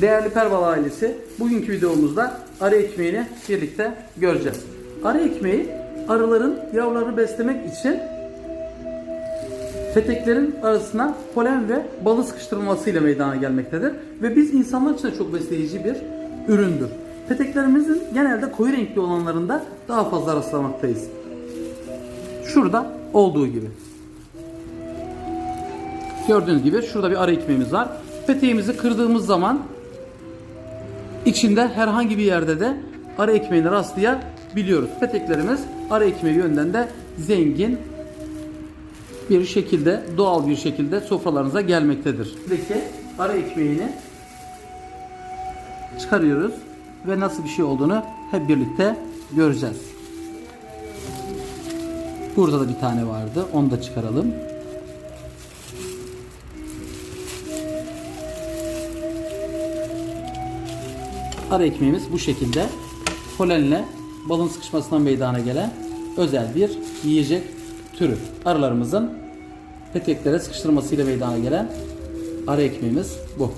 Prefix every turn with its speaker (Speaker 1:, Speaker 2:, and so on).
Speaker 1: Değerli Perval ailesi, bugünkü videomuzda arı ekmeğini birlikte göreceğiz. Arı ekmeği arıların yavrularını beslemek için peteklerin arasına polen ve balı sıkıştırılmasıyla meydana gelmektedir. Ve biz insanlar için de çok besleyici bir üründür. Peteklerimizin genelde koyu renkli olanlarında daha fazla rastlamaktayız. Şurada olduğu gibi. Gördüğünüz gibi şurada bir arı ekmeğimiz var. Peteğimizi kırdığımız zaman içinde herhangi bir yerde de arı ekmeğini rastlayabiliyoruz. Peteklerimiz arı ekmeği yönden de zengin bir şekilde, doğal bir şekilde sofralarınıza gelmektedir. Buradaki arı ekmeğini çıkarıyoruz ve nasıl bir şey olduğunu hep birlikte göreceğiz. Burada da bir tane vardı. Onu da çıkaralım. Ara ekmeğimiz bu şekilde polenle balın sıkışmasından meydana gelen özel bir yiyecek türü. Arılarımızın peteklere sıkıştırmasıyla meydana gelen ara ekmeğimiz bu.